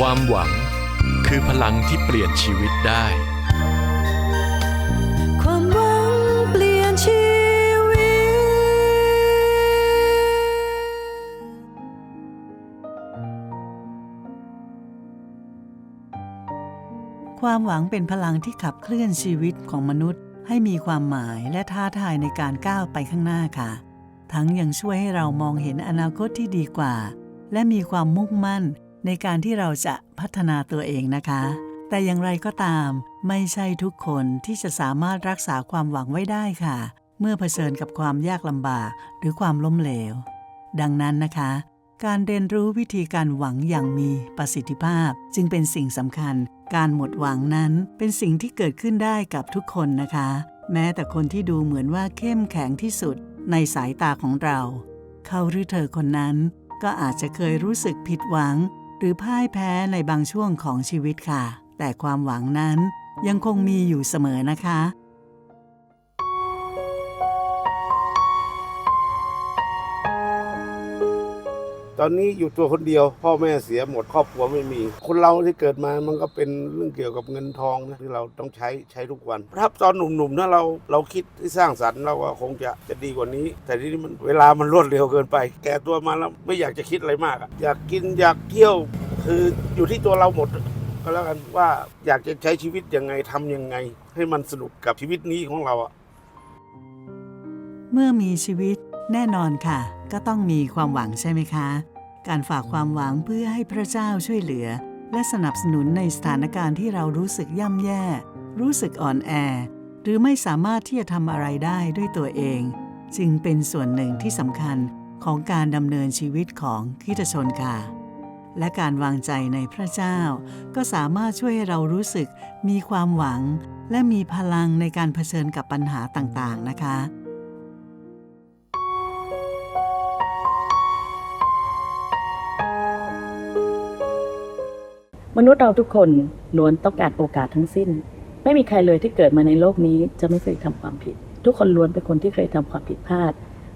ความหวังคือพลังที่เปลี่ยนชีวิตได้ ความหวังเปลี่ยนชีวิต ความหวังเป็นพลังที่ขับเคลื่อนชีวิตของมนุษย์ ให้มีความหมายและท้าทายในการก้าวไปข้างหน้าค่ะ ทั้งยังช่วยให้เรามองเห็นอนาคตที่ดีกว่า และมีความมุ่งมั่น ในการที่เราจะพัฒนาตัวเองนะคะ แต่อย่างไรก็ตาม ไม่ใช่ทุกคนที่จะสามารถรักษาความหวังไว้ได้ค่ะ เมื่อเผชิญกับความยากลำบากหรือความล้มเหลว ดังนั้นนะคะ การเรียนรู้วิธีการหวังอย่างมีประสิทธิภาพ จึงเป็นสิ่งสำคัญ การหมดหวังนั้นเป็นสิ่งที่เกิดขึ้นได้กับทุกคนนะคะ แม้แต่คนที่ดูเหมือนว่าเข้มแข็งที่สุดในสายตาของเรา เขาหรือเธอคนนั้นก็อาจจะเคยรู้สึกผิดหวัง หรือพ่ายแพ้ในบางช่วงของชีวิตค่ะ แต่ความหวังนั้นยังคงมีอยู่เสมอนะคะ อนนี้อยู่ตัวคนเดียว พ่อแม่เสียหมดครอบครัวไม่มี คนเราที่เกิดมามันก็เป็นเรื่องเกี่ยวกับเงินทองนะที่เราต้องใช้ใช้ทุกวันถ้าตอนหนุ่มๆถ้าเราเราคิดที่สร้างสรรค์เราก็คงจะจะดีกว่านี้ แต่ทีนี้มันเวลามันรวดเร็วเกินไป แก่ตัวมาแล้วไม่อยากจะคิดอะไรมากอะอยากกินอยากเที่ยวคืออยู่ที่ตัวเราหมดก็แล้วกันว่าอยากจะใช้ชีวิตยังไงทำยังไง ให้มันสนุกกับชีวิตนี้ของเราอะเมื่อมีชีวิตแน่นอนค่ะ ก็ต้องมีความหวังใช่ไหมคะ การฝากความหวังเพื่อให้พระเจ้าช่วยเหลือ และสนับสนุนในสถานการณ์ที่เรารู้สึกย่ำแย่ รู้สึกอ่อนแอ หรือไม่สามารถที่จะทำอะไรได้ด้วยตัวเอง จึงเป็นส่วนหนึ่งที่สำคัญของการดำเนินชีวิตของคิตชนค่ะ และการวางใจในพระเจ้า ก็สามารถช่วยให้เรารู้สึกมีความหวัง และมีพลังในการเผชิญกับปัญหาต่างๆนะคะ มนุษย์เราทุกคนล้วนต้องการโอกาสทั้งสิ้น ไม่มีใครเลยที่เกิดมาในโลกนี้จะไม่เคยทำความผิด ทุกคนล้วนเป็นคนที่เคยทำความผิดพลาด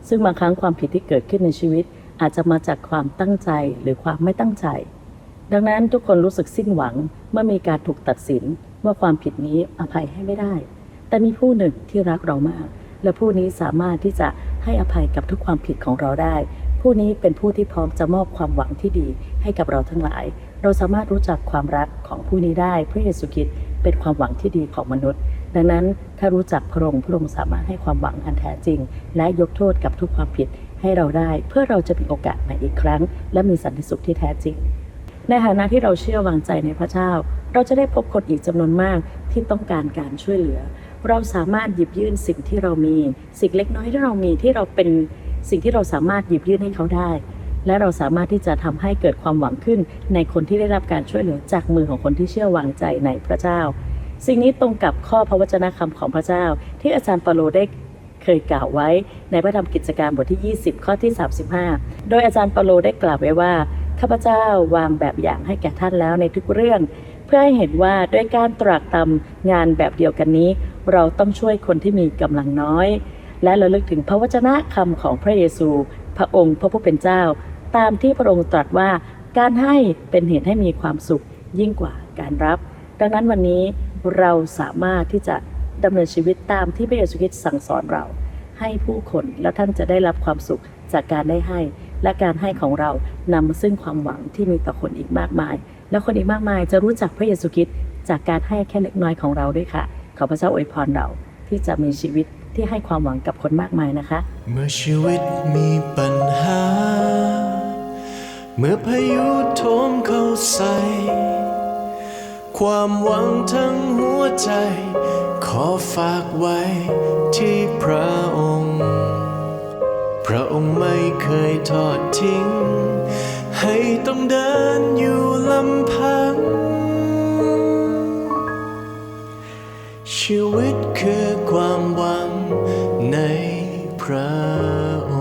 ซึ่งบางครั้งความผิดที่เกิดขึ้นในชีวิต อาจจะมาจากความตั้งใจหรือความไม่ตั้งใจ ดังนั้นทุกคนรู้สึกสิ้นหวังเมื่อมีการถูกตัดสินว่าความผิดนี้อภัยให้ไม่ได้ แต่มีผู้หนึ่งที่รักเรามาก และผู้นี้สามารถที่จะให้อภัยกับทุกความผิดของเราได้ ผู้นี้เป็นผู้ที่พร้อมจะมอบความหวังที่ดีให้กับเราทั้งหลาย เราสามารถรู้จักความรักของผู้นี้ได้พระเยซูคริสต์เป็นความหวังที่ดีของมนุษย์ ดังนั้นถ้ารู้จักพระองค์พระองค์สามารถให้ความหวังอันแท้จริง และยกโทษกับทุกความผิดให้เราได้ เพื่อเราจะมีโอกาสใหม่อีกครั้ง และมีสันติสุขที่แท้จริง ในฐานะที่เราเชื่อวางใจในพระเจ้า เราจะได้พบคนอีกจำนวนมากที่ต้องการการช่วยเหลือ เราสามารถหยิบยื่นสิ่งที่เรามี สิ่งเล็กน้อยที่เรามีที่เราเป็นสิ่งที่เราสามารถหยิบยื่นให้เขาได้ และเราสามารถที่จะทำให้เกิดความหวังขึ้น ในคนที่ได้รับการช่วยเหลือจากมือของคนที่เชื่อวางใจในพระเจ้า สิ่งนี้ตรงกับข้อพระวจนะคำของพระเจ้า ที่อาจารย์เปาโลได้เคยกล่าวไว้ในพระธรรมกิจการบทที่ 20 ข้อที่ 35 โดยอาจารย์เปาโลได้กล่าวไว้ว่าข้าพเจ้าวางแบบอย่างให้แก่ท่านแล้วในทุกเรื่อง เพื่อให้เห็นว่าด้วยการตรากตำงานแบบเดียวกันนี้ เราต้องช่วยคนที่มีกำลังน้อย และระลึกถึงพระวจนะคำของพระเยซู พระองค์พระผู้เป็นเจ้า ตามที่พระองค์ตรัสว่าการให้เป็นเหตุให้มีความสุขยิ่งกว่าการรับ ดังนั้นวันนี้เราสามารถที่จะดำเนินชีวิตตามที่พระเยซูคริสต์สั่งสอนเรา ให้ผู้คนแล้วท่านจะได้รับความสุขจากการได้ให้ และการให้ของเรานำมาซึ่งความหวังที่มีต่อคนอีกมากมาย และคนอีกมากมายจะรู้จักพระเยซูคริสต์จากการให้แค่เล็กน้อยของเราด้วยค่ะ ขอพระเจ้าอวยพรเราที่จะมีชีวิตที่ให้ความหวังกับคนมากมายนะคะ เมื่อชีวิตมีปัญหา เมื่อพายุโถมเข้าใส่ ความหวังทั้งหัวใจ ขอฝากไว้ที่พระองค์ พระองค์ไม่เคยทอดทิ้ง ให้ต้องเดินอยู่ลำพัง ชีวิตคือความหวังในพระองค์